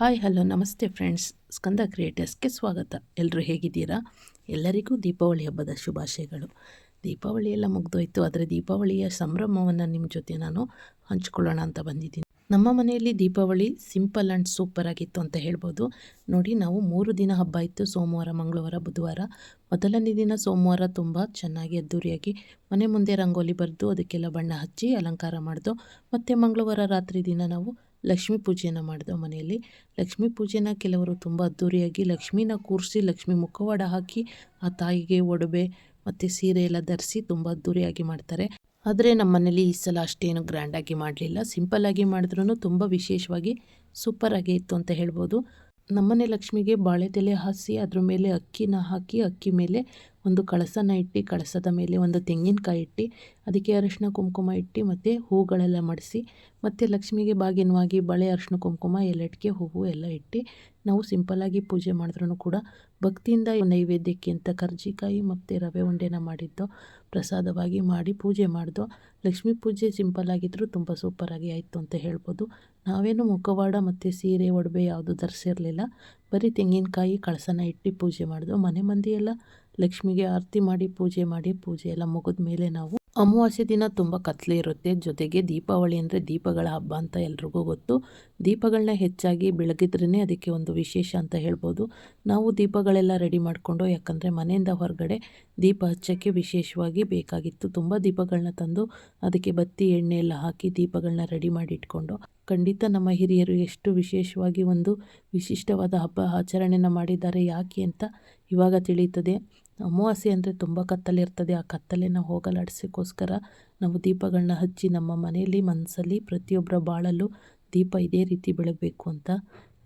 Hi, hello, ನಮಸ್ತೆ friends. Skanda ಕ್ರಿಯೇಟರ್ಸ್ಗೆ ಸ್ವಾಗತ. ಎಲ್ಲರೂ ಹೇಗಿದ್ದೀರಾ? ಎಲ್ಲರಿಗೂ ದೀಪಾವಳಿ ಹಬ್ಬದ ಶುಭಾಶಯಗಳು. ದೀಪಾವಳಿ ಎಲ್ಲ ಮುಗಿದೋಯ್ತು, ಆದರೆ ದೀಪಾವಳಿಯ ಸಂಭ್ರಮವನ್ನು ನಿಮ್ಮ ಜೊತೆ ನಾನು ಹಂಚ್ಕೊಳ್ಳೋಣ ಅಂತ ಬಂದಿದ್ದೀನಿ. ನಮ್ಮ ಮನೆಯಲ್ಲಿ ದೀಪಾವಳಿ ಸಿಂಪಲ್ ಆ್ಯಂಡ್ ಸೂಪರ್ ಆಗಿತ್ತು ಅಂತ ಹೇಳ್ಬೋದು. ನೋಡಿ, ನಾವು ಮೂರು ದಿನ ಹಬ್ಬ ಇತ್ತು. ಸೋಮವಾರ, ಮಂಗಳವಾರ, ಬುಧವಾರ. ಮೊದಲನೇ ದಿನ ಸೋಮವಾರ ತುಂಬ ಚೆನ್ನಾಗಿ ಅದ್ದೂರಿಯಾಗಿ ಮನೆ ಮುಂದೆ ರಂಗೋಲಿ ಬರೆದು, ಅದಕ್ಕೆಲ್ಲ ಬಣ್ಣ ಹಚ್ಚಿ, ಅಲಂಕಾರ ಮಾಡಿದು, ಮತ್ತು ಮಂಗಳವಾರ ರಾತ್ರಿ ದಿನ ನಾವು ಲಕ್ಷ್ಮೀ ಪೂಜೆಯನ್ನು ಮಾಡಿದೆವು ಮನೆಯಲ್ಲಿ. ಲಕ್ಷ್ಮೀ ಪೂಜೆನ ಕೆಲವರು ತುಂಬ ಅದ್ದೂರಿಯಾಗಿ ಲಕ್ಷ್ಮೀನ ಕೂರಿಸಿ, ಲಕ್ಷ್ಮಿ ಮುಖವಾಡ ಹಾಕಿ, ಆ ತಾಯಿಗೆ ಒಡವೆ ಮತ್ತು ಸೀರೆ ಎಲ್ಲ ಧರಿಸಿ ತುಂಬ ಅದ್ದೂರಿಯಾಗಿ ಮಾಡ್ತಾರೆ. ಆದರೆ ನಮ್ಮ ಮನೇಲಿ ಈ ಸಲ ಅಷ್ಟೇನು ಗ್ರ್ಯಾಂಡಾಗಿ ಮಾಡಲಿಲ್ಲ. ಸಿಂಪಲ್ಲಾಗಿ ಮಾಡಿದ್ರೂ ತುಂಬ ವಿಶೇಷವಾಗಿ ಸೂಪರಾಗಿ ಇತ್ತು ಅಂತ ಹೇಳ್ಬೋದು. ನಮ್ಮನೆ ಲಕ್ಷ್ಮಿಗೆ ಬಾಳೆದೆಲೆ ಹಾಸಿ, ಅದ್ರ ಮೇಲೆ ಅಕ್ಕಿನ ಹಾಕಿ, ಅಕ್ಕಿ ಮೇಲೆ ಒಂದು ಕಳಸನ ಇಟ್ಟು, ಕಳಸದ ಮೇಲೆ ಒಂದು ತೆಂಗಿನಕಾಯಿ ಇಟ್ಟು, ಅದಕ್ಕೆ ಅರಶಿನ ಕುಂಕುಮ ಇಟ್ಟು, ಮತ್ತು ಹೂಗಳೆಲ್ಲ ಮಡಿಸಿ, ಮತ್ತು ಲಕ್ಷ್ಮಿಗೆ ಬಾಗಿನವಾಗಿ ಬಳೆ ಅರಶಿನ ಕುಂಕುಮ ಎಲೆಟ್ಗೆ ಹೂವು ಎಲ್ಲ ಇಟ್ಟು, ನಾವು ಸಿಂಪಲ್ಲಾಗಿ ಪೂಜೆ ಮಾಡಿದ್ರೂ ಕೂಡ ಭಕ್ತಿಯಿಂದ ನೈವೇದ್ಯಕ್ಕೆ ಅಂತ ಕರ್ಜಿಕಾಯಿ ಮತ್ತು ರವೆ ಉಂಡೆನ ಮಾಡಿದ್ದು, ಪ್ರಸಾದವಾಗಿ ಮಾಡಿ ಪೂಜೆ ಮಾಡಿದೋ, ಲಕ್ಷ್ಮೀ ಪೂಜೆ ಸಿಂಪಲ್ಲಾಗಿದ್ದರೂ ತುಂಬ ಸೂಪರಾಗಿ ಆಯಿತು ಅಂತ ಹೇಳ್ಬೋದು. ನಾವೇನು ಮುಖವಾಡ ಮತ್ತು ಸೀರೆ, ಒಡವೆ ಯಾವುದು ಧರಿಸಿರಲಿಲ್ಲ. ಬರೀ ತೆಂಗಿನಕಾಯಿ, ಕಳಸನ ಇಟ್ಟು ಪೂಜೆ ಮಾಡಿದ್ವು ಮನೆ ಮಂದಿಯೆಲ್ಲ ಲಕ್ಷ್ಮಿಗೆ ಆರತಿ ಮಾಡಿ ಪೂಜೆ ಮಾಡಿ ಪೂಜೆ ಎಲ್ಲ ಮುಗಿದ ಮೇಲೆ ನಾವು ಅಮಾವಾಸ್ಯೆ ದಿನ ತುಂಬ ಕತ್ಲೆ ಇರುತ್ತೆ. ಜೊತೆಗೆ ದೀಪಾವಳಿ ಅಂದರೆ ದೀಪಗಳ ಹಬ್ಬ ಅಂತ ಎಲ್ರಿಗೂ ಗೊತ್ತು. ದೀಪಗಳನ್ನ ಹೆಚ್ಚಾಗಿ ಬೆಳಗಿದ್ರೇ ಅದಕ್ಕೆ ಒಂದು ವಿಶೇಷ ಅಂತ ಹೇಳ್ಬೋದು. ನಾವು ದೀಪಗಳೆಲ್ಲ ರೆಡಿ ಮಾಡಿಕೊಂಡು, ಯಾಕಂದರೆ ಮನೆಯಿಂದ ಹೊರಗಡೆ ದೀಪ ಹಚ್ಚೋಕ್ಕೆ ವಿಶೇಷವಾಗಿ ಬೇಕಾಗಿತ್ತು. ತುಂಬ ದೀಪಗಳನ್ನ ತಂದು ಅದಕ್ಕೆ ಬತ್ತಿ, ಎಣ್ಣೆ ಎಲ್ಲ ಹಾಕಿ ದೀಪಗಳನ್ನ ರೆಡಿ ಮಾಡಿ ಇಟ್ಕೊಂಡು ಖಂಡಿತ ನಮ್ಮ ಹಿರಿಯರು ಎಷ್ಟು ವಿಶೇಷವಾಗಿ ಒಂದು ವಿಶಿಷ್ಟವಾದ ಹಬ್ಬ ಆಚರಣೆನ ಮಾಡಿದ್ದಾರೆ, ಯಾಕೆ ಅಂತ ಇವಾಗ ತಿಳಿಯುತ್ತದೆ. ಅಮಾವಾಸ್ಯೆ ಅಂದರೆ ತುಂಬ ಕತ್ತಲಿರ್ತದೆ. ಆ ಕತ್ತಲೆನ ಹೋಗಲಾಡಿಸೋಕ್ಕೋಸ್ಕರ ನಾವು ದೀಪಗಳನ್ನ ಹಚ್ಚಿ ನಮ್ಮ ಮನೆಯಲ್ಲಿ ಮನಸ್ಸಲ್ಲಿ ಪ್ರತಿಯೊಬ್ಬರ ಬಾಳಲ್ಲೂ ದೀಪ ಇದೇ ರೀತಿ ಬೆಳಗಬೇಕು ಅಂತ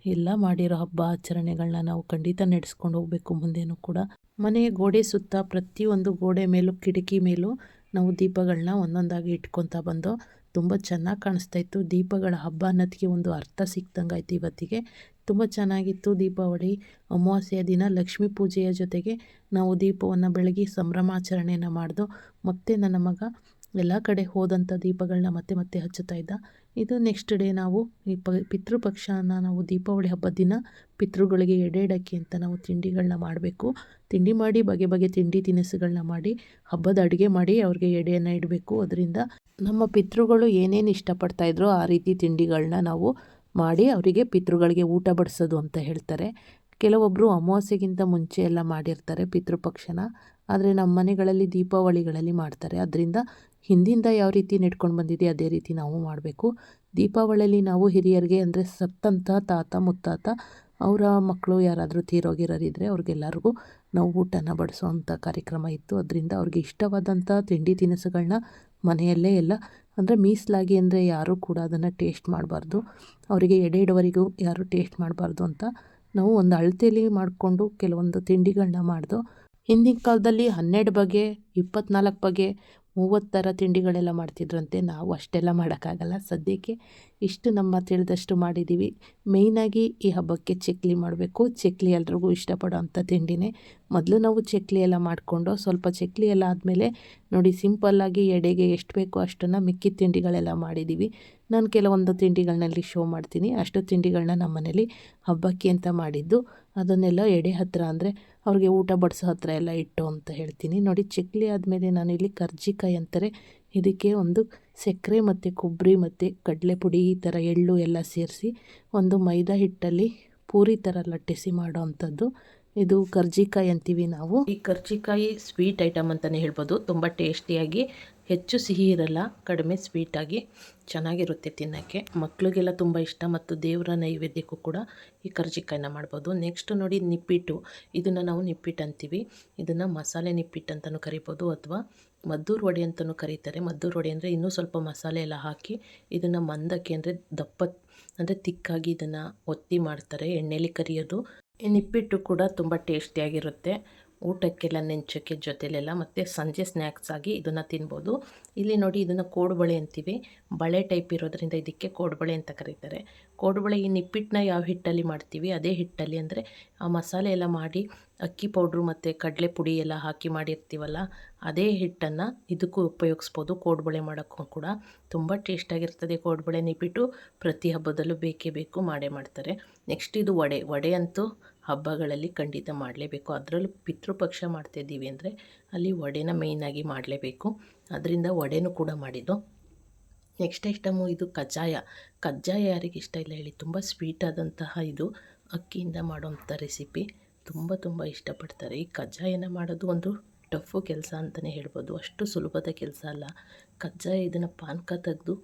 ಎಲ್ಲ ಮಾಡಿರೋ ಹಬ್ಬ ಆಚರಣೆಗಳನ್ನ ನಾವು ಖಂಡಿತ ನಡೆಸ್ಕೊಂಡು ಹೋಗಬೇಕು. ಮುಂದೇನೂ ಕೂಡ ಮನೆಯ ಗೋಡೆ ಸುತ್ತ ಪ್ರತಿಯೊಂದು ಗೋಡೆ ಮೇಲೂ, ಕಿಟಕಿ ಮೇಲೂ ನಾವು ದೀಪಗಳನ್ನ ಒಂದೊಂದಾಗಿ ಇಟ್ಕೊತಾ ಬಂದು ತುಂಬ ಚೆನ್ನಾಗಿ ಕಾಣಿಸ್ತಾ ಇತ್ತು. ದೀಪಗಳ ಹಬ್ಬ ಅನ್ನೋದಕ್ಕೆ ಒಂದು ಅರ್ಥ ಸಿಕ್ತಂಗೆ ಆಯ್ತು ಇವತ್ತಿಗೆ. ತುಂಬ ಚೆನ್ನಾಗಿತ್ತು ದೀಪಾವಳಿ. ಅಮಾವಾಸ್ಯೆಯ ದಿನ ಲಕ್ಷ್ಮೀ ಪೂಜೆಯ ಜೊತೆಗೆ ನಾವು ದೀಪವನ್ನು ಬೆಳಗಿ ಸಂಭ್ರಮಾಚರಣೆಯನ್ನು ಮಾಡಿದೋ ಮತ್ತೆ ನನ್ನ ಮಗ ಎಲ್ಲ ಕಡೆ ಹೋದಂಥ ದೀಪಗಳನ್ನ ಮತ್ತೆ ಮತ್ತೆ ಹಚ್ಚುತ್ತಾ ಇದ್ದ. ಇದು ನೆಕ್ಸ್ಟ್ ಡೇ ನಾವು ಈ ಪ, ಪಿತೃಪಕ್ಷನ ನಾವು ದೀಪಾವಳಿ ಹಬ್ಬದ ದಿನ ಪಿತೃಗಳಿಗೆ ಎಡೆ ಇಡೋಕ್ಕೆ ಅಂತ ನಾವು ತಿಂಡಿಗಳನ್ನ ಮಾಡಬೇಕು. ತಿಂಡಿ ಮಾಡಿ, ಬಗೆ ಬಗೆ ತಿಂಡಿ ತಿನಿಸುಗಳನ್ನ ಮಾಡಿ, ಹಬ್ಬದ ಅಡುಗೆ ಮಾಡಿ ಅವ್ರಿಗೆ ಎಡೆಯನ್ನು ಇಡಬೇಕು. ಅದರಿಂದ ನಮ್ಮ ಪಿತೃಗಳು ಏನೇನು ಇಷ್ಟಪಡ್ತಾಯಿದ್ರೋ ಆ ರೀತಿ ತಿಂಡಿಗಳನ್ನ ನಾವು ಮಾಡಿ ಅವರಿಗೆ ಪಿತೃಗಳಿಗೆ ಊಟ ಬಡಿಸೋದು ಅಂತ ಹೇಳ್ತಾರೆ. ಕೆಲವೊಬ್ಬರು ಅಮಾವಾಸ್ಯೆಗಿಂತ ಮುಂಚೆ ಎಲ್ಲ ಮಾಡಿರ್ತಾರೆ ಪಿತೃಪಕ್ಷನ ಆದರೆ ನಮ್ಮ ಮನೆಗಳಲ್ಲಿ ದೀಪಾವಳಿಗಳಲ್ಲಿ ಮಾಡ್ತಾರೆ. ಅದರಿಂದ ಹಿಂದಿಂದ ಯಾವ ರೀತಿ ನೆಡ್ಕೊಂಡು ಬಂದಿದೆ ಅದೇ ರೀತಿ ನಾವು ಮಾಡಬೇಕು. ದೀಪಾವಳಿಯಲ್ಲಿ ನಾವು ಹಿರಿಯರಿಗೆ ಅಂದರೆ ಸತ್ತಂಥ ತಾತ, ಮುತ್ತಾತ, ಅವರ ಮಕ್ಕಳು ಯಾರಾದರೂ ತೀರೋಗಿರೋರಿದ್ದರೆ ಅವ್ರಿಗೆಲ್ಲರಿಗೂ ನಾವು ಊಟನ ಬಡಿಸೋವಂಥ ಕಾರ್ಯಕ್ರಮ ಇತ್ತು. ಅದರಿಂದ ಅವ್ರಿಗೆ ಇಷ್ಟವಾದಂಥ ತಿಂಡಿ ತಿನಿಸುಗಳನ್ನ ಮನೆಯಲ್ಲೇ ಎಲ್ಲ ಅಂದರೆ ಮೀಸಲಾಗಿ ಅಂದರೆ ಯಾರೂ ಕೂಡ ಅದನ್ನು ಟೇಸ್ಟ್ ಮಾಡಬಾರ್ದು. ಅವರಿಗೆ ಎಡೆ ಇಡೋವರೆಗೂ ಯಾರೂ ಟೇಸ್ಟ್ ಮಾಡಬಾರ್ದು ಅಂತ ನಾವು ಒಂದು ಅಳತೆಯಲ್ಲಿ ಮಾಡಿಕೊಂಡು ಕೆಲವೊಂದು ತಿಂಡಿಗಳನ್ನ ಮಾಡ್ದು. ಹಿಂದಿನ ಕಾಲದಲ್ಲಿ ಹನ್ನೆರಡು ಬಗೆ ಇಪ್ಪತ್ನಾಲ್ಕು ಬಗೆ ಮೂವತ್ತು ಥರ ತಿಂಡಿಗಳೆಲ್ಲ ಮಾಡ್ತಿದ್ರಂತೆ, ನಾವು ಅಷ್ಟೆಲ್ಲ ಮಾಡೋಕ್ಕಾಗಲ್ಲ. ಸದ್ಯಕ್ಕೆ ಇಷ್ಟು ನಮ್ಮ ತಿಳಿದಷ್ಟು ಮಾಡಿದ್ದೀವಿ. ಮೇಯ್ನಾಗಿ ಈ ಹಬ್ಬಕ್ಕೆ ಚಕ್ಲಿ ಮಾಡಬೇಕು. ಚಕ್ಲಿ ಎಲ್ರಿಗೂ ಇಷ್ಟಪಡೋ ಅಂಥ ತಿಂಡಿನೇ. ಮೊದಲು ನಾವು ಚಕ್ಲಿ ಎಲ್ಲ ಮಾಡಿಕೊಂಡು ಸ್ವಲ್ಪ ಚಕ್ಲಿ ಎಲ್ಲ ಆದಮೇಲೆ ನೋಡಿ ಸಿಂಪಲ್ಲಾಗಿ ಎಡೆಗೆ ಎಷ್ಟು ಬೇಕೋ ಅಷ್ಟನ್ನು ಮಿಕ್ಕಿದ ತಿಂಡಿಗಳೆಲ್ಲ ಮಾಡಿದ್ದೀವಿ. ನಾನು ಕೆಲವೊಂದು ತಿಂಡಿಗಳನ್ನಲ್ಲಿ ಶೋ ಮಾಡ್ತೀನಿ. ಅಷ್ಟು ತಿಂಡಿಗಳನ್ನ ನಮ್ಮ ಮನೇಲಿ ಹಬ್ಬಕ್ಕೆ ಅಂತ ಮಾಡಿದ್ದು. ಅದನ್ನೆಲ್ಲ ಎಡೆ ಹತ್ತಿರ ಅಂದರೆ ಅವ್ರಿಗೆ ಊಟ ಬಡಿಸೋ ಹತ್ತಿರ ಎಲ್ಲ ಇಟ್ಟು ಅಂತ ಹೇಳ್ತೀನಿ. ನೋಡಿ, ಚಕ್ಲಿ ಆದಮೇಲೆ ನಾನಿಲ್ಲಿ ಕರ್ಜಿಕಾಯಿ ಅಂತಾರೆ. ಇದಕ್ಕೆ ಒಂದು ಸಕ್ಕರೆ ಮತ್ತು ಕೊಬ್ಬರಿ ಮತ್ತು ಕಡಲೆ ಪುಡಿ ಈ ಥರ ಎಳ್ಳು ಎಲ್ಲ ಸೇರಿಸಿ ಒಂದು ಮೈದಾ ಹಿಟ್ಟಲ್ಲಿ ಪೂರಿ ಥರ ಲಟ್ಟಿಸಿ ಮಾಡೋ ಅಂಥದ್ದು. ಇದು ಕರ್ಜಿಕಾಯಿ ಅಂತೀವಿ ನಾವು. ಈ ಕರ್ಜಿಕಾಯಿ ಸ್ವೀಟ್ ಐಟಮ್ ಅಂತಲೇ ಹೇಳ್ಬೋದು. ತುಂಬ ಟೇಸ್ಟಿಯಾಗಿ ಹೆಚ್ಚು ಸಿಹಿ ಇರಲ್ಲ, ಕಡಿಮೆ ಸ್ವೀಟಾಗಿ ಚೆನ್ನಾಗಿರುತ್ತೆ ತಿನ್ನೋಕ್ಕೆ. ಮಕ್ಕಳಿಗೆಲ್ಲ ತುಂಬ ಇಷ್ಟ ಮತ್ತು ದೇವರ ನೈವೇದ್ಯಕ್ಕೂ ಕೂಡ ಈ ಕರ್ಜಿಕಾಯಿನ ಮಾಡ್ಬೋದು. ನೆಕ್ಸ್ಟ್ ನೋಡಿ ನಿಪ್ಪಿಟ್ಟು. ಇದನ್ನು ನಾವು ನಿಪ್ಪಿಟ್ಟು ಅಂತೀವಿ. ಇದನ್ನು ಮಸಾಲೆ ನಿಪ್ಪಿಟ್ಟು ಅಂತಲೂ ಕರಿಬೋದು ಅಥವಾ ಮದ್ದೂರು ವಡೆ ಅಂತಲೂ ಕರೀತಾರೆ. ಮದ್ದೂರು ವಡೆ ಅಂದರೆ ಇನ್ನೂ ಸ್ವಲ್ಪ ಮಸಾಲೆ ಎಲ್ಲ ಹಾಕಿ ಇದನ್ನು ಮಂದಕ್ಕೆ ಅಂದರೆ ದಪ್ಪ, ಅಂದರೆ ತಿಕ್ಕಾಗಿ ಇದನ್ನು ಒತ್ತಿ ಮಾಡ್ತಾರೆ. ಎಣ್ಣೆಲಿ ಕರಿಯೋದು ನಿಪ್ಪಿಟ್ಟು ಕೂಡ ತುಂಬ ಟೇಸ್ಟಿಯಾಗಿರುತ್ತೆ. ಊಟಕ್ಕೆಲ್ಲ ನೆಂಚಕ್ಕೆ ಜೊತೆಲೆಲ್ಲ ಮತ್ತು ಸಂಜೆ ಸ್ನ್ಯಾಕ್ಸ್ ಆಗಿ ಇದನ್ನು ತಿನ್ಬೋದು. ಇಲ್ಲಿ ನೋಡಿ ಇದನ್ನು ಕೋಡುಬಳೆ ಅಂತೀವಿ. ಬಳೆ ಟೈಪ್ ಇರೋದ್ರಿಂದ ಇದಕ್ಕೆ ಕೋಡುಬಳೆ ಅಂತ ಕರೀತಾರೆ. ಕೋಡುಬಳೆ ಈ ನಿಪ್ಪಿಟ್ಟನ್ನ ಯಾವ ಹಿಟ್ಟಲ್ಲಿ ಮಾಡ್ತೀವಿ? ಅದೇ ಹಿಟ್ಟಲ್ಲಿ ಅಂದರೆ ಆ ಮಸಾಲೆ ಎಲ್ಲ ಮಾಡಿ ಅಕ್ಕಿ ಪೌಡ್ರು ಮತ್ತು ಕಡಲೆ ಪುಡಿ ಎಲ್ಲ ಹಾಕಿ ಮಾಡಿರ್ತೀವಲ್ಲ, ಅದೇ ಹಿಟ್ಟನ್ನು ಇದಕ್ಕೂ ಉಪಯೋಗಿಸ್ಬೋದು ಕೋಡುಬಳೆ ಮಾಡೋಕ್ಕೂ ಕೂಡ. ತುಂಬ ಟೇಸ್ಟಾಗಿರ್ತದೆ ಕೋಡುಬಳೆ ನಿಪ್ಪಿಟ್ಟು. ಪ್ರತಿ ಹಬ್ಬದಲ್ಲೂ ಬೇಕೇ ಬೇಕು, ಮಾಡೇ ಮಾಡ್ತಾರೆ. ನೆಕ್ಸ್ಟ್ ಇದು ವಡೆ. ವಡೆ ಅಂತೂ ಹಬ್ಬಗಳಲ್ಲಿ ಖಂಡಿತ ಮಾಡಲೇಬೇಕು. ಅದರಲ್ಲೂ ಪಿತೃಪಕ್ಷ ಮಾಡ್ತಾಯಿದ್ದೀವಿ ಅಂದರೆ ಅಲ್ಲಿ ವಡೆನ ಮೇಯ್ನಾಗಿ ಮಾಡಲೇಬೇಕು. ಅದರಿಂದ ವಡೆನೂ ಕೂಡ ಮಾಡಿದ್ದು. ನೆಕ್ಸ್ಟ್ ಐಟಮು ಇದು ಕಜ್ಜಾಯ. ಕಜ್ಜಾಯ ಯಾರಿಗೆ ಇಷ್ಟ ಇಲ್ಲ ಹೇಳಿ, ತುಂಬ ಸ್ವೀಟಾದಂತಹ ಇದು ಅಕ್ಕಿಯಿಂದ ಮಾಡುವಂಥ ರೆಸಿಪಿ ತುಂಬ ತುಂಬ ಇಷ್ಟಪಡ್ತಾರೆ. ಈ ಕಜ್ಜಾಯನ ಮಾಡೋದು ಒಂದು ಟಫು ಕೆಲಸ ಅಂತಲೇ ಹೇಳ್ಬೋದು. ಅಷ್ಟು ಸುಲಭದ ಕೆಲಸ ಅಲ್ಲ. ಕಜ್ಜಾಯ ಇದನ್ನು ಪಾನಕ ತೆಗೆದು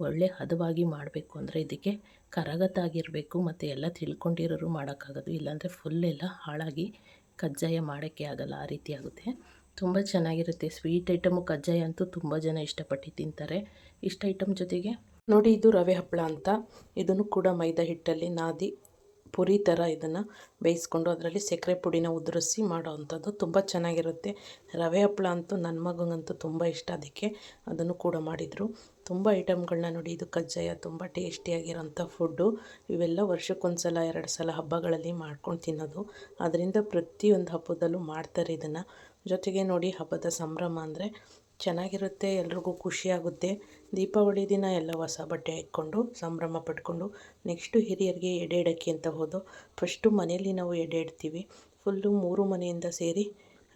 ಒಳ್ಳೆ ಹದವಾಗಿ ಮಾಡಬೇಕು ಅಂದರೆ ಇದಕ್ಕೆ ಕರಗತಾಗಿರಬೇಕು ಮತ್ತು ಎಲ್ಲ ತಿಳ್ಕೊಂಡಿರೋರು ಮಾಡೋಕ್ಕಾಗೋದು. ಇಲ್ಲಾಂದರೆ ಫುಲ್ ಎಲ್ಲ ಹಾಳಾಗಿ ಕಜ್ಜಾಯ ಮಾಡೋಕ್ಕೆ ಆಗಲ್ಲ, ಆ ರೀತಿ ಆಗುತ್ತೆ. ತುಂಬ ಚೆನ್ನಾಗಿರುತ್ತೆ. ಸ್ವೀಟ್ ಐಟಮು ಕಜ್ಜಾಯ ಅಂತೂ ತುಂಬ ಜನ ಇಷ್ಟಪಟ್ಟು ತಿಂತಾರೆ. ಇಷ್ಟ ಐಟಮ್ ಜೊತೆಗೆ ನೋಡಿ ಇದು ರವೆ ಹಪ್ಪಳ ಅಂತ. ಇದನ್ನು ಕೂಡ ಮೈದಾ ಹಿಟ್ಟಲ್ಲಿ ನಾದಿ ಪುರಿ ಥರ ಇದನ್ನು ಬೇಯಿಸ್ಕೊಂಡು ಅದರಲ್ಲಿ ಸಕ್ಕರೆ ಪುಡಿನ ಉದುರಿಸಿ ಮಾಡೋ ಅಂಥದ್ದು ತುಂಬ ಚೆನ್ನಾಗಿರುತ್ತೆ. ರವೆ ಹಪ್ಪಳ ಅಂತೂ ನನ್ನ ಮಗಂಗಂತೂ ತುಂಬ ಇಷ್ಟ. ಅದಕ್ಕೆ ಅದನ್ನು ಕೂಡ ಮಾಡಿದರು. ತುಂಬ ಐಟಮ್ಗಳನ್ನ ನೋಡಿ, ಇದು ಕಜ್ಜಾಯ ತುಂಬ ಟೇಸ್ಟಿಯಾಗಿರೋಂಥ ಫುಡ್ಡು. ಇವೆಲ್ಲ ವರ್ಷಕ್ಕೊಂದು ಸಲ ಎರಡು ಸಲ ಹಬ್ಬಗಳಲ್ಲಿ ಮಾಡ್ಕೊಂಡು ತಿನ್ನೋದು. ಅದರಿಂದ ಪ್ರತಿಯೊಂದು ಹಬ್ಬದಲ್ಲೂ ಮಾಡ್ತಾರೆ ಇದನ್ನು. ಜೊತೆಗೆ ನೋಡಿ, ಹಬ್ಬದ ಸಂಭ್ರಮ ಅಂದರೆ ಚೆನ್ನಾಗಿರುತ್ತೆ, ಎಲ್ರಿಗೂ ಖುಷಿಯಾಗುತ್ತೆ. ದೀಪಾವಳಿ ದಿನ ಎಲ್ಲ ಹೊಸ ಬಟ್ಟೆ ಹಾಕ್ಕೊಂಡು, ಸಂಭ್ರಮ ಪಟ್ಕೊಂಡು, ನೆಕ್ಸ್ಟು ಹಿರಿಯರಿಗೆ ಎಡೆ ಇಡೋಕ್ಕೆ ಅಂತ ಹೋದು. ಫಸ್ಟು ಮನೆಯಲ್ಲಿ ನಾವು ಎಡೆ ಇಡ್ತೀವಿ ಫುಲ್ಲು ಮೂರು ಮನೆಯಿಂದ ಸೇರಿ,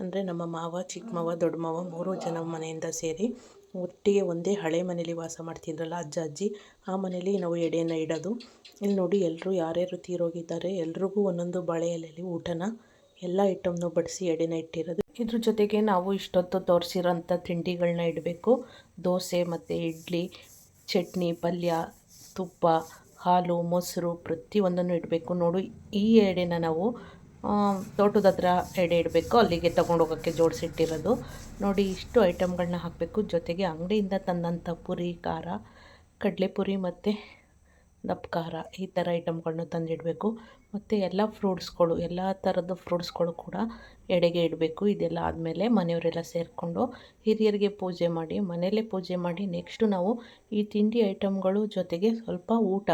ಅಂದರೆ ನಮ್ಮ ಮಾವ ಚಿಕ್ಕ ಮಾವ ದೊಡ್ಡ ಮಾವ ಮೂರು ಜನ ಮನೆಯಿಂದ ಸೇರಿ ಒಟ್ಟಿಗೆ ಒಂದೇ ಹಳೆ ಮನೇಲಿ ವಾಸ ಮಾಡ್ತಿದ್ರಲ್ಲ ಅಜ್ಜ, ಅಜ್ಜಿ, ಆ ಮನೇಲಿ ನಾವು ಎಡೆಯನ್ನು ಇಡೋದು. ಇಲ್ಲಿ ನೋಡಿ ಎಲ್ಲರೂ ಯಾರ್ಯಾರು ತೀರೋಗಿದ್ದಾರೆ, ಎಲ್ರಿಗೂ ಒಂದೊಂದು ಬಳೆಯಲ್ಲಿ ಊಟನ ಎಲ್ಲ ಐಟಮ್ನು ಬಡಿಸಿ ಎಡೆನ ಇಟ್ಟಿರೋದು. ಇದ್ರ ಜೊತೆಗೆ ನಾವು ಇಷ್ಟೊತ್ತು ತೋರಿಸಿರೋಂಥ ತಿಂಡಿಗಳನ್ನ ಇಡಬೇಕು. ದೋಸೆ ಮತ್ತು ಇಡ್ಲಿ, ಚಟ್ನಿ, ಪಲ್ಯ, ತುಪ್ಪ, ಹಾಲು, ಮೊಸರು ಪ್ರತಿಯೊಂದನ್ನು ಇಡಬೇಕು. ನೋಡು, ಈ ಎಡೆನ ನಾವು ತೋಟದ ಹತ್ರ ಎಡೆ ಇಡಬೇಕು. ಅಲ್ಲಿಗೆ ತೊಗೊಂಡೋಗೋಕ್ಕೆ ಜೋಡಿಸಿಟ್ಟಿರೋದು. ನೋಡಿ, ಇಷ್ಟು ಐಟಮ್ಗಳನ್ನ ಹಾಕಬೇಕು. ಜೊತೆಗೆ ಅಂಗಡಿಯಿಂದ ತಂದಂಥ ಪುರಿ, ಖಾರ ಕಡಲೆಪುರಿ ಮತ್ತು ದಪ್ಪ ಖಾರ ಈ ಥರ ಐಟಮ್ಗಳನ್ನ ತಂದಿಡಬೇಕು. ಮತ್ತು ಎಲ್ಲ ಫ್ರೂಟ್ಸ್ಗಳು, ಎಲ್ಲ ಥರದ ಫ್ರೂಟ್ಸ್ಗಳು ಕೂಡ ಎಡೆಗೆ ಇಡಬೇಕು. ಇದೆಲ್ಲ ಆದಮೇಲೆ ಮನೆಯವರೆಲ್ಲ ಸೇರಿಕೊಂಡು ಹಿರಿಯರಿಗೆ ಪೂಜೆ ಮಾಡಿ, ಮನೆಯಲ್ಲೇ ಪೂಜೆ ಮಾಡಿ, ನೆಕ್ಸ್ಟು ನಾವು ಈ ತಿಂಡಿ ಐಟಮ್ಗಳು ಜೊತೆಗೆ ಸ್ವಲ್ಪ ಊಟ.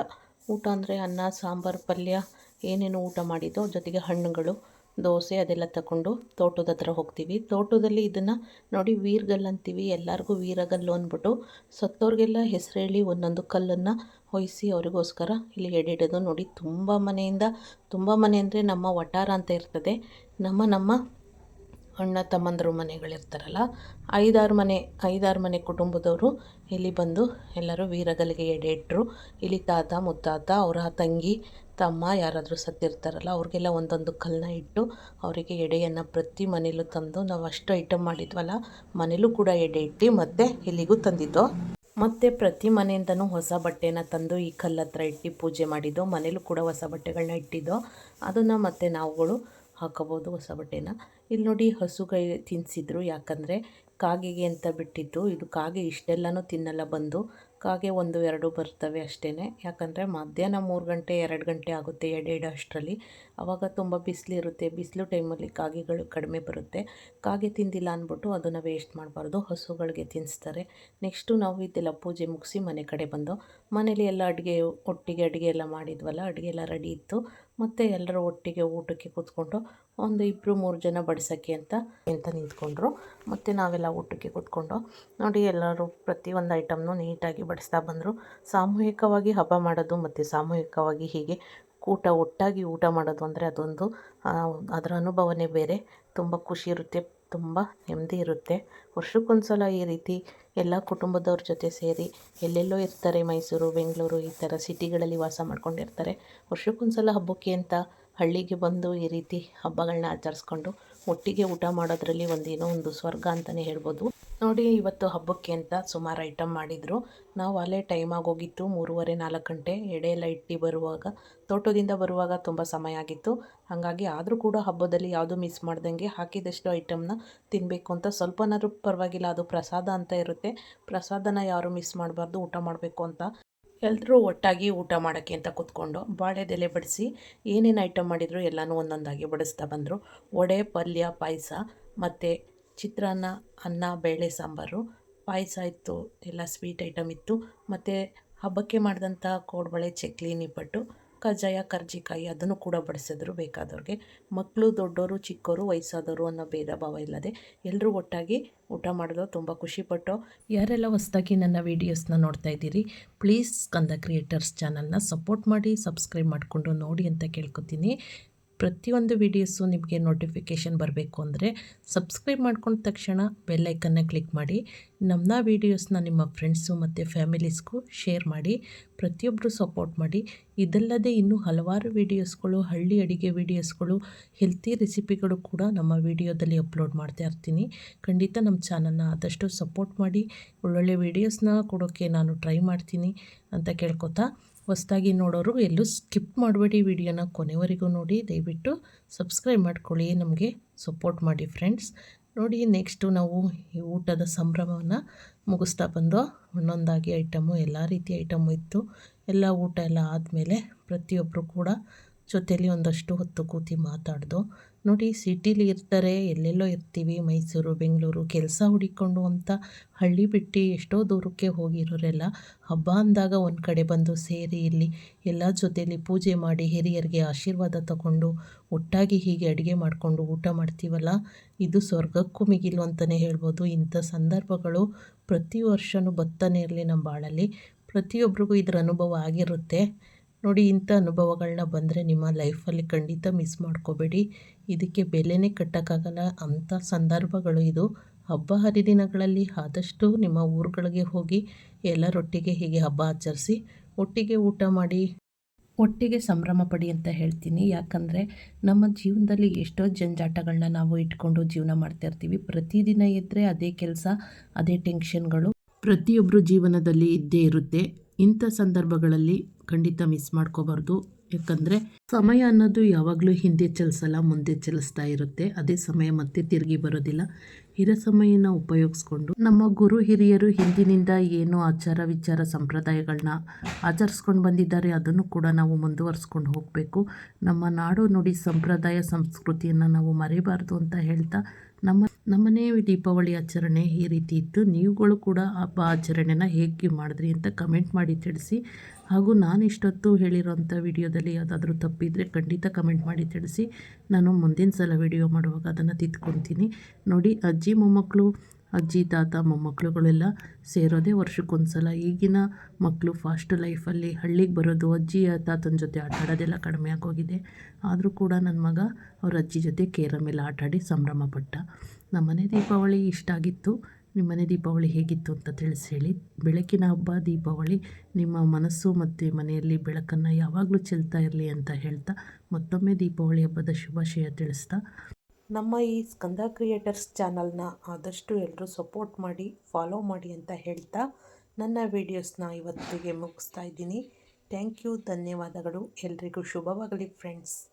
ಊಟ ಅಂದರೆ ಅನ್ನ, ಸಾಂಬಾರು, ಪಲ್ಯ ಏನೇನು ಊಟ ಮಾಡಿದ್ದೋ ಜೊತೆಗೆ ಹಣ್ಣುಗಳು, ದೋಸೆ ಅದೆಲ್ಲ ತಗೊಂಡು ತೋಟದ ಹತ್ರ ಹೋಗ್ತೀವಿ. ತೋಟದಲ್ಲಿ ಇದನ್ನು ನೋಡಿ ವೀರ್ಗಲ್ ಅಂತೀವಿ. ಎಲ್ಲರಿಗೂ ವೀರಗಲ್ಲು ಅಂದ್ಬಿಟ್ಟು ಸತ್ತೋರಿಗೆಲ್ಲ ಹೆಸರು ಹೇಳಿ ಒಂದೊಂದು ಕಲ್ಲನ್ನು ಹೊಯ್ಸಿ ಅವರಿಗೋಸ್ಕರ ಇಲ್ಲಿ ಎಡೆಡೋದು ನೋಡಿ. ತುಂಬ ಮನೆಯಿಂದ, ತುಂಬ ಮನೆ ಅಂದರೆ ನಮ್ಮ ವಟಾರ ಅಂತ ಇರ್ತದೆ. ನಮ್ಮ ನಮ್ಮ ಅಣ್ಣ ತಮ್ಮಂದರು ಮನೆಗಳಿರ್ತಾರಲ್ಲ, ಐದಾರು ಮನೆ ಐದಾರು ಮನೆ ಕುಟುಂಬದವರು ಇಲ್ಲಿ ಬಂದು ಎಲ್ಲರೂ ವೀರಗಲಿಗೆ ಎಡೆ ಇಟ್ಟರು ಇಲ್ಲಿ ತಾತ, ಮುತ್ತಾತ, ಅವರ ತಂಗಿ, ತಮ್ಮ ಯಾರಾದರೂ ಸತ್ತಿರ್ತಾರಲ್ಲ, ಅವ್ರಿಗೆಲ್ಲ ಒಂದೊಂದು ಕಲ್ಲನ್ನ ಇಟ್ಟು ಅವರಿಗೆ ಎಡೆಯನ್ನು ಪ್ರತಿ ಮನೇಲೂ ತಂದು ನಾವು ಅಷ್ಟು ಐಟಮ್ ಮಾಡಿದ್ವಲ್ಲ ಮನೇಲೂ ಕೂಡ ಎಡೆ ಇಟ್ಟು ಮತ್ತೆ ಇಲ್ಲಿಗೂ ತಂದಿದ್ದು. ಮತ್ತು ಪ್ರತಿ ಮನೆಯಿಂದನೂ ಹೊಸ ಬಟ್ಟೆನ ತಂದು ಈ ಕಲ್ಲತ್ರ ಇಟ್ಟು ಪೂಜೆ ಮಾಡಿದ್ದು ಮನೇಲೂ ಕೂಡ ಹೊಸ ಬಟ್ಟೆಗಳನ್ನ ಇಟ್ಟಿದ್ದು. ಅದನ್ನು ಮತ್ತೆ ನಾವುಗಳು ಹಾಕೋಬೋದು ಹೊಸ ಬಟ್ಟೆನ. ಇಲ್ಲಿ ನೋಡಿ ಹಸುಗೈ ತಿನ್ನಿಸಿದ್ರು ಯಾಕಂದರೆ ಕಾಗೆಗೆ ಅಂತ ಬಿಟ್ಟಿದ್ದು. ಇದು ಕಾಗೆ ಇಷ್ಟೆಲ್ಲನೂ ತಿನ್ನಲ್ಲ ಬಂದು. ಕಾಗೆ ಒಂದು, ಎರಡು ಬರ್ತವೆ ಅಷ್ಟೇ ಯಾಕಂದರೆ ಮಧ್ಯಾಹ್ನ ಮೂರು ಗಂಟೆ, ಎರಡು ಗಂಟೆ ಆಗುತ್ತೆ ಎಡೆ ಅಷ್ಟರಲ್ಲಿ. ಆವಾಗ ತುಂಬ ಬಿಸಿಲಿರುತ್ತೆ ಬಿಸಿಲು ಟೈಮಲ್ಲಿ ಕಾಗೆಗಳು ಕಡಿಮೆ ಬರುತ್ತೆ. ಕಾಗೆ ತಿಂದಿಲ್ಲ ಅಂದ್ಬಿಟ್ಟು ಅದನ್ನು ವೇಸ್ಟ್ ಮಾಡಬಾರ್ದು. ಹಸುಗಳಿಗೆ ತಿನ್ನಿಸ್ತಾರೆ ನೆಕ್ಸ್ಟು ನಾವು ಇದೆಲ್ಲ ಪೂಜೆ ಮುಗಿಸಿ ಮನೆ ಕಡೆ ಬಂದು ಮನೇಲಿ ಎಲ್ಲ ಅಡುಗೆ, ಒಟ್ಟಿಗೆ ಅಡುಗೆ ಎಲ್ಲ ಮಾಡಿದ್ವಲ್ಲ, ಅಡುಗೆ ಎಲ್ಲ ರೆಡಿ ಇತ್ತು. ಮತ್ತು ಎಲ್ಲರೂ ಒಟ್ಟಿಗೆ ಊಟಕ್ಕೆ ಕೂತ್ಕೊಂಡು ಒಂದು ಇಬ್ಬರು ಮೂರು ಜನ ಬಡಿಸೋಕ್ಕೆ ಅಂತ ಅಂತ ನಿಂತ್ಕೊಂಡ್ರು. ಮತ್ತು ನಾವೆಲ್ಲ ಊಟಕ್ಕೆ ಕೂತ್ಕೊಂಡು ನೋಡಿ ಎಲ್ಲರೂ ಪ್ರತಿಯೊಂದು ಐಟಮ್ನು ನೀಟಾಗಿ ಬಡಿಸ್ತಾ ಬಂದರು. ಸಾಮೂಹಿಕವಾಗಿ ಹಬ್ಬ ಮಾಡೋದು ಮತ್ತು ಸಾಮೂಹಿಕವಾಗಿ ಹೀಗೆ ಊಟ, ಒಟ್ಟಾಗಿ ಊಟ ಮಾಡೋದು ಅಂದರೆ ಅದೊಂದು ಅದರ ಅನುಭವನೇ ಬೇರೆ. ತುಂಬ ಖುಷಿ ಇರುತ್ತೆ. ತುಂಬ ನೆಮ್ಮದಿ ಇರುತ್ತೆ. ವರ್ಷಕ್ಕೊಂದು ಸಲ ಈ ರೀತಿ ಎಲ್ಲ ಕುಟುಂಬದವ್ರ ಜೊತೆ ಸೇರಿ ಎಲ್ಲೆಲ್ಲೋ ಇರ್ತಾರೆ ಮೈಸೂರು, ಬೆಂಗಳೂರು ಈ ಥರ ಸಿಟಿಗಳಲ್ಲಿ ವಾಸ ಮಾಡ್ಕೊಂಡಿರ್ತಾರೆ. ವರ್ಷಕ್ಕೊಂದು ಸಲ ಹಬ್ಬಕ್ಕೆ ಅಂತ ಹಳ್ಳಿಗೆ ಬಂದು ಈ ರೀತಿ ಹಬ್ಬಗಳನ್ನ ಆಚರಿಸ್ಕೊಂಡು ಒಟ್ಟಿಗೆ ಊಟ ಮಾಡೋದ್ರಲ್ಲಿ ಒಂದೇನೋ ಒಂದು ಸ್ವರ್ಗ ಅಂತಲೇ ಹೇಳ್ಬೋದು. ನೋಡಿ, ಇವತ್ತು ಹಬ್ಬಕ್ಕೆ ಅಂತ ಸುಮಾರು ಐಟಮ್ ಮಾಡಿದರು. ನಾವು ಅಲ್ಲೇ ಟೈಮ್ ಆಗೋಗಿತ್ತು ಮೂರುವರೆ, ನಾಲ್ಕು ಗಂಟೆ ಎಡೆ ಎಲ್ಲ ಇಟ್ಟು ಬರುವಾಗ, ತೋಟದಿಂದ ಬರುವಾಗ ತುಂಬ ಸಮಯ ಆಗಿತ್ತು. ಹಾಗಾಗಿ ಆದರೂ ಕೂಡ ಹಬ್ಬದಲ್ಲಿ ಯಾವುದು ಮಿಸ್ ಮಾಡ್ದಂಗೆ ಹಾಕಿದಷ್ಟು ಐಟಮ್ನ ತಿನ್ನಬೇಕು ಅಂತ ಸ್ವಲ್ಪನಾದ್ರೂ ಪರವಾಗಿಲ್ಲ. ಅದು ಪ್ರಸಾದ ಅಂತ ಇರುತ್ತೆ. ಪ್ರಸಾದನ ಯಾರು ಮಿಸ್ ಮಾಡಬಾರ್ದು, ಊಟ ಮಾಡಬೇಕು ಅಂತ. ಎಲ್ಲರೂ ಒಟ್ಟಾಗಿ ಊಟ ಮಾಡೋಕ್ಕೆ ಅಂತ ಕೂತ್ಕೊಂಡು ಬಾಳೆದೆಲೆ ಬಡಿಸಿ ಏನೇನು ಐಟಮ್ ಮಾಡಿದ್ರು ಎಲ್ಲನೂ ಒಂದೊಂದಾಗಿ ಬಡಿಸ್ತಾ ಬಂದರು. ವಡೆ, ಪಲ್ಯ, ಪಾಯಸ ಮತ್ತು ಚಿತ್ರಾನ್ನ, ಅನ್ನ, ಬೇಳೆ, ಸಾಂಬಾರು. ಪಾಯಸ ಇತ್ತು, ಎಲ್ಲ ಸ್ವೀಟ್ ಐಟಮ್ ಇತ್ತು. ಮತ್ತು ಹಬ್ಬಕ್ಕೆ ಮಾಡಿದಂಥ ಕೋಡ್ಬಳೆ, ಚಕ್ಲಿ, ನಿಪ್ಪಟ್ಟು. ಕಜ್ಜಾಯ, ಕರ್ಜಿಕಾಯಿ ಅದನ್ನು ಕೂಡ ಬಡಿಸಿದ್ರು. ಬೇಕಾದವ್ರಿಗೆ ಮಕ್ಕಳು ದೊಡ್ಡವರು ಚಿಕ್ಕವರು ವಯಸ್ಸಾದವರು ಅನ್ನೋ ಭೇದ ಭಾವ ಇಲ್ಲದೆ ಎಲ್ಲರೂ ಒಟ್ಟಾಗಿ ಊಟ ಮಾಡಿದ್ರು. ತುಂಬ ಖುಷಿಪಟ್ಟು ಯಾರೆಲ್ಲ ಹೊಸ್ದಾಗಿ ನನ್ನ ವೀಡಿಯೋಸ್ನ ನೋಡ್ತಾ ಇದ್ದೀರಿ, ಪ್ಲೀಸ್ ಕಂದ ಕ್ರಿಯೇಟರ್ಸ್ ಚಾನಲ್ನ ಸಪೋರ್ಟ್ ಮಾಡಿ, ಸಬ್ಸ್ಕ್ರೈಬ್ ಮಾಡಿಕೊಂಡು ನೋಡಿ ಅಂತ ಕೇಳ್ಕೊತೀನಿ. ಪ್ರತಿಯೊಂದು ವೀಡಿಯೋಸು ನಿಮಗೆ ನೋಟಿಫಿಕೇಷನ್ ಬರಬೇಕು ಅಂದರೆ ಸಬ್ಸ್ಕ್ರೈಬ್ ಮಾಡ್ಕೊಂಡ ತಕ್ಷಣ ಬೆಲ್ಲೈಕನ್ನ ಕ್ಲಿಕ್ ಮಾಡಿ ನಮ್ಮನ್ನ ವೀಡಿಯೋಸ್ನ ನಿಮ್ಮ ಫ್ರೆಂಡ್ಸು ಮತ್ತು ಫ್ಯಾಮಿಲೀಸ್ಗೂ ಶೇರ್ ಮಾಡಿ ಪ್ರತಿಯೊಬ್ಬರು ಸಪೋರ್ಟ್ ಮಾಡಿ. ಇದಲ್ಲದೆ ಇನ್ನೂ ಹಲವಾರು ವೀಡಿಯೋಸ್ಗಳು ಹಳ್ಳಿ ಅಡಿಗೆ ವೀಡಿಯೋಸ್ಗಳು ಹೆಲ್ತಿ ರೆಸಿಪಿಗಳು ಕೂಡ ನಮ್ಮ ವೀಡಿಯೋದಲ್ಲಿ ಅಪ್ಲೋಡ್ ಮಾಡ್ತಾ ಇರ್ತೀನಿ. ಖಂಡಿತ ನಮ್ಮ ಚಾನಲ್ನ ಆದಷ್ಟು ಸಪೋರ್ಟ್ ಮಾಡಿ. ಒಳ್ಳೊಳ್ಳೆ ವೀಡಿಯೋಸ್ನ ಕೊಡೋಕ್ಕೆ ನಾನು ಟ್ರೈ ಮಾಡ್ತೀನಿ ಅಂತ ಕೇಳ್ಕೊತಾ ಹೊಸ್ದಾಗಿ ನೋಡೋರು ಎಲ್ಲೂ ಸ್ಕಿಪ್ ಮಾಡಬೇಡಿ ವಿಡಿಯೋನ ಕೊನೆವರೆಗೂ ನೋಡಿ. ದಯವಿಟ್ಟು ಸಬ್ಸ್ಕ್ರೈಬ್ ಮಾಡ್ಕೊಳ್ಳಿ, ನಮಗೆ ಸಪೋರ್ಟ್ ಮಾಡಿ ಫ್ರೆಂಡ್ಸ್. ನೋಡಿ, ನೆಕ್ಸ್ಟು ನಾವು ಈ ಊಟದ ಸಂಭ್ರಮವನ್ನು ಮುಗಿಸ್ತಾ ಬಂದು ಒಂದೊಂದಾಗಿ ಐಟಮು, ಎಲ್ಲ ರೀತಿ ಐಟಮು ಇತ್ತು. ಎಲ್ಲ ಊಟ ಎಲ್ಲ ಆದಮೇಲೆ ಪ್ರತಿಯೊಬ್ಬರು ಕೂಡ ಜೊತೆಯಲ್ಲಿ ಒಂದಷ್ಟು ಹೊತ್ತು ಕೂತಿ ಮಾತಾಡ್ದು ನೋಡಿ ಸಿಟಿಲಿ ಇರ್ತಾರೆ, ಎಲ್ಲೆಲ್ಲೋ ಇರ್ತೀವಿ, ಮೈಸೂರು, ಬೆಂಗಳೂರು, ಕೆಲಸ ಹುಡಿಕೊಂಡು ಅಂತ ಹಳ್ಳಿ ಬಿಟ್ಟು ಎಷ್ಟೋ ದೂರಕ್ಕೆ ಹೋಗಿರೋರೆಲ್ಲ ಹಬ್ಬ ಅಂದಾಗ ಒಂದು ಕಡೆ ಬಂದು ಸೇರಿ ಇಲ್ಲಿ ಎಲ್ಲ ಜೊತೆಯಲ್ಲಿ ಪೂಜೆ ಮಾಡಿ ಹಿರಿಯರಿಗೆ ಆಶೀರ್ವಾದ ತಗೊಂಡು ಒಟ್ಟಾಗಿ ಹೀಗೆ ಅಡುಗೆ ಮಾಡಿಕೊಂಡು ಊಟ ಮಾಡ್ತೀವಲ್ಲ? ಇದು ಸ್ವರ್ಗಕ್ಕೂ ಮಿಗಿಲು ಅಂತಲೇ ಹೇಳ್ಬೋದು. ಇಂಥ ಸಂದರ್ಭಗಳು ಪ್ರತಿ ವರ್ಷವೂ ಬತ್ತನೇ ಇರಲಿ ನಮ್ಮ ಬಾಳಲ್ಲಿ. ಪ್ರತಿಯೊಬ್ಬರಿಗೂ ಇದರ ಅನುಭವ ಆಗಿರುತ್ತೆ. ನೋಡಿ, ಇಂಥ ಅನುಭವಗಳನ್ನ ಬಂದರೆ ನಿಮ್ಮ ಲೈಫಲ್ಲಿ ಖಂಡಿತ ಮಿಸ್ ಮಾಡ್ಕೋಬೇಡಿ. ಇದಕ್ಕೆ ಬೆಲೆನೇ ಕಟ್ಟೋಕ್ಕಾಗಲ್ಲ. ಅಂಥ ಸಂದರ್ಭಗಳು ಇದು. ಹಬ್ಬ ಹರಿದಿನಗಳಲ್ಲಿ ಆದಷ್ಟು ನಿಮ್ಮ ಊರುಗಳಿಗೆ ಹೋಗಿ ಎಲ್ಲರೊಟ್ಟಿಗೆ ಹೀಗೆ ಹಬ್ಬ ಆಚರಿಸಿ, ಒಟ್ಟಿಗೆ ಊಟ ಮಾಡಿ, ಒಟ್ಟಿಗೆ ಸಂಭ್ರಮ ಪಡಿ ಅಂತ ಹೇಳ್ತೀನಿ. ಯಾಕಂದರೆ ನಮ್ಮ ಜೀವನದಲ್ಲಿ ಎಷ್ಟೋ ಜಂಜಾಟಗಳನ್ನ ನಾವು ಇಟ್ಕೊಂಡು ಜೀವನ ಮಾಡ್ತಾ ಇರ್ತೀವಿ. ಪ್ರತಿದಿನ ಇದ್ದರೆ ಅದೇ ಕೆಲಸ, ಅದೇ ಟೆನ್ಷನ್ಗಳು. ಪ್ರತಿಯೊಬ್ಬರು ಜೀವನದಲ್ಲಿ ಇದ್ದೇ ಇರುತ್ತೆ. ಇಂಥ ಸಂದರ್ಭಗಳಲ್ಲಿ ಖಂಡಿತ ಮಿಸ್ ಮಾಡ್ಕೋಬಾರ್ದು. ಯಾಕಂದರೆ ಸಮಯ ಅನ್ನೋದು ಯಾವಾಗಲೂ ಹಿಂದೆ ಚಲಿಸಲ್ಲ, ಮುಂದೆ ಚಲಿಸ್ತಾ ಇರುತ್ತೆ. ಅದೇ ಸಮಯ ಮತ್ತೆ ತಿರುಗಿ ಬರೋದಿಲ್ಲ. ಇರೋ ಸಮಯನ ಉಪಯೋಗಿಸ್ಕೊಂಡು ನಮ್ಮ ಗುರು ಹಿರಿಯರು ಹಿಂದಿನಿಂದ ಏನು ಆಚಾರ ವಿಚಾರ ಸಂಪ್ರದಾಯಗಳನ್ನ ಆಚರಿಸ್ಕೊಂಡು ಬಂದಿದ್ದಾರೆ, ಅದನ್ನು ಕೂಡ ನಾವು ಮುಂದುವರಿಸ್ಕೊಂಡು ಹೋಗಬೇಕು. ನಮ್ಮ ನಾಡು ನುಡಿ ಸಂಪ್ರದಾಯ ಸಂಸ್ಕೃತಿಯನ್ನು ನಾವು ಮರಿಬಾರ್ದು ಅಂತ ಹೇಳ್ತಾ ನಮ್ಮ ನಮ್ಮನೇ ದೀಪಾವಳಿ ಆಚರಣೆ ಈ ರೀತಿ ಇತ್ತು. ನೀವುಗಳು ಕೂಡ ಹಬ್ಬ ಆಚರಣೆನ ಹೇಗೆ ಮಾಡಿದ್ರಿ ಅಂತ ಕಮೆಂಟ್ ಮಾಡಿ ತಿಳಿಸಿ. ಹಾಗೂ ನಾನು ಇಷ್ಟೊತ್ತು ಹೇಳಿರೋಂಥ ವಿಡಿಯೋದಲ್ಲಿ ಯಾವುದಾದ್ರೂ ತಪ್ಪಿದರೆ ಖಂಡಿತ ಕಮೆಂಟ್ ಮಾಡಿ ತಿಳಿಸಿ. ನಾನು ಮುಂದಿನ ಸಲ ವಿಡಿಯೋ ಮಾಡುವಾಗ ಅದನ್ನು ತಿದ್ಕೊತೀನಿ. ನೋಡಿ, ಅಜ್ಜಿ ಮೊಮ್ಮಕ್ಕಳು ಅಜ್ಜಿ ತಾತ ಮೊಮ್ಮಕ್ಕಳುಗಳೆಲ್ಲ ಸೇರೋದೇ ವರ್ಷಕ್ಕೊಂದು ಸಲ ಈಗಿನ ಮಕ್ಕಳು ಫಾಸ್ಟ್ ಲೈಫಲ್ಲಿ ಹಳ್ಳಿಗೆ ಬರೋದು ಅಜ್ಜಿ ತಾತನ ಜೊತೆ ಆಟ ಆಡೋದೆಲ್ಲ ಕಡಿಮೆ ಆಗೋಗಿದೆ. ಆದರೂ ಕೂಡ ನನ್ನ ಮಗ ಅವ್ರ ಅಜ್ಜಿ ಜೊತೆ ಕೇರಮೇಲೆ ಆಟಾಡಿ ಸಂಭ್ರಮ ಪಟ್ಟ ನಮ್ಮನೆ ದೀಪಾವಳಿ ಇಷ್ಟ ಆಗಿತ್ತು. ನಿಮ್ಮನೆ ದೀಪಾವಳಿ ಹೇಗಿತ್ತು ಅಂತ ತಿಳಿಸಿ ಹೇಳಿ. ಬೆಳಕಿನ ಹಬ್ಬ, ದೀಪಾವಳಿ, ನಿಮ್ಮ ಮನಸ್ಸು ಮತ್ತು ಮನೆಯಲ್ಲಿ ಬೆಳಕನ್ನು ಯಾವಾಗಲೂ ಚೆಲ್ತಾ ಇರಲಿ ಅಂತ ಹೇಳ್ತಾ ಮತ್ತೊಮ್ಮೆ ದೀಪಾವಳಿ ಹಬ್ಬದ ಶುಭಾಶಯ ತಿಳಿಸ್ತಾ. ನಮ್ಮ ಈ ಸ್ಕಂದ ಕ್ರಿಯೇಟರ್ಸ್ ಚಾನಲ್ನ ಆದಷ್ಟು ಎಲ್ಲರೂ ಸಪೋರ್ಟ್ ಮಾಡಿ, ಫಾಲೋ ಮಾಡಿ ಅಂತ ಹೇಳ್ತಾ ನನ್ನ ವಿಡಿಯೋಸ್ನ ಇವತ್ತಿಗೆ ಮುಗಿಸ್ತಾ ಇದ್ದೀನಿ. ಥ್ಯಾಂಕ್ ಯು, ಧನ್ಯವಾದಗಳು. ಎಲ್ರಿಗೂ ಶುಭವಾಗಲಿ ಫ್ರೆಂಡ್ಸ್.